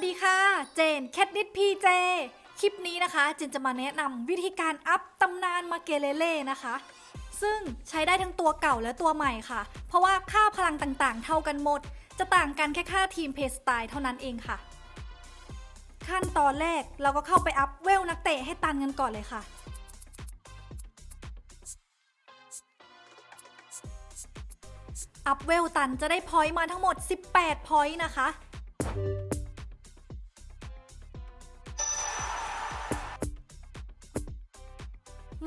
วัสดีค่ะ เจนแคทนิดพีเจ คลิปนี้นะคะเจนจะมาแนะนำวิธีการอัพตำนานมาเกเลเล่นะคะ ซึ่งใช้ได้ทั้งตัวเก่าและตัวใหม่ค่ะ เพราะว่าค่าพลังต่างๆ เท่ากันหมด จะต่างกันแค่ค่าทีมเพสไตล์เท่านั้นเองค่ะ ขั้นตอนแรกเราก็เข้าไปอัพเวลนักเตะให้ตันกันก่อนเลยค่ะอัพเวลตันจะได้พอยต์มาทั้งหมด 18 พอยต์นะคะ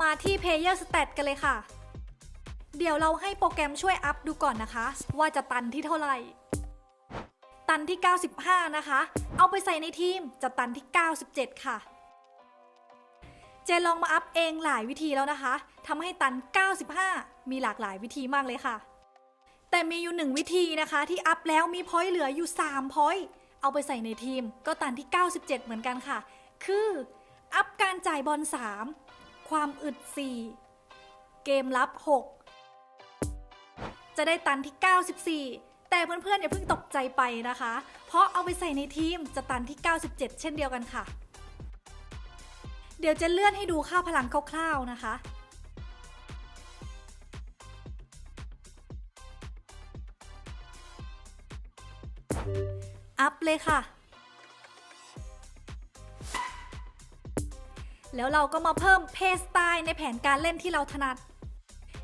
มาที่ Player Stat กันเลยค่ะ เดี๋ยวเราให้โปรแกรมช่วยอัพดูก่อนนะคะ ว่าจะตันที่เท่าไหร่ ตันที่ 95 นะคะ เอาไปใส่ในทีมจะตันที่ 97 ค่ะ เจลองมาอัพเองหลายวิธีแล้วนะคะทำให้ตัน 95 มีหลากหลายวิธีมากเลยค่ะ แต่มีอยู่หนึ่งวิธีนะคะ ที่อัพแล้วมีพอยต์เหลืออยู่3พอยต์เอาไปใส่ในทีมก็ตันที่ 97 เหมือนกันค่ะ คืออัพการจ่ายบอล 3 ความอึด 4 เกมรับ 6 จะได้ตันที่ 94 แต่เพื่อนๆอย่าเพิ่งตกใจไปนะคะ เพราะเอาไปใส่ในทีมจะตันที่ 97 เช่นเดียวกันค่ะ เดี๋ยวจะเลื่อนให้ดูค่าพลังคร่าวๆนะคะอัพเลยค่ะ แล้วเราก็มาเพิ่มเพสไตล์ในแผนการเล่นที่เราถนัด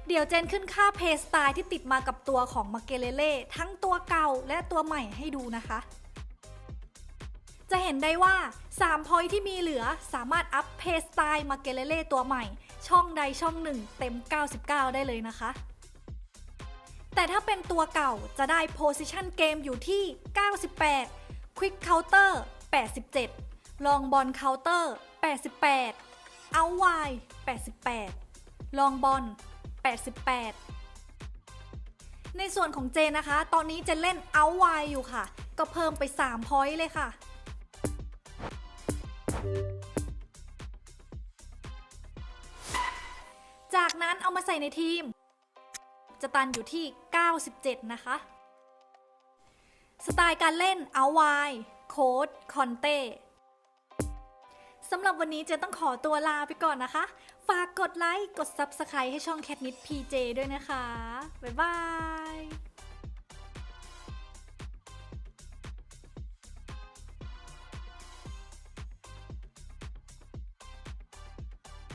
เดี๋ยวเจนขึ้นค่าเพสไตล์ที่ติดมากับตัวของมาเกเลเล่ทั้งตัวเก่าและตัวใหม่ให้ดูนะคะ จะเห็นได้ว่า 3 พอยที่มีเหลือสามารถอัพเพสไตล์มาเกเลเล่ตัวใหม่ ช่องใดช่องหนึ่งเต็ม 99 ได้เลยนะคะแต่ถ้าเป็นตัวเก่าจะได้ Position Game อยู่ที่ 98 Quick Counter 87 Long Ball Counter 88 Out Wide 88 Long Ball 88 ในส่วนของเจนนะคะ ตอนนี้เจนเล่น Out Wide อยู่ค่ะ ก็เพิ่มไป3 point เลยค่ะ จากนั้นเอามาใส่ในทีม จะตันอยู่ที่ 97 นะคะ สไตล์การเล่นเอาไวโค้ดคอนเต้ สำหรับวันนี้เจต้องขอตัวลาไปก่อนนะคะ ฝากกดไลค์ กด Subscribe ให้ช่อง Cat n i t PJ ด้วยนะคะ บ๊ายบาย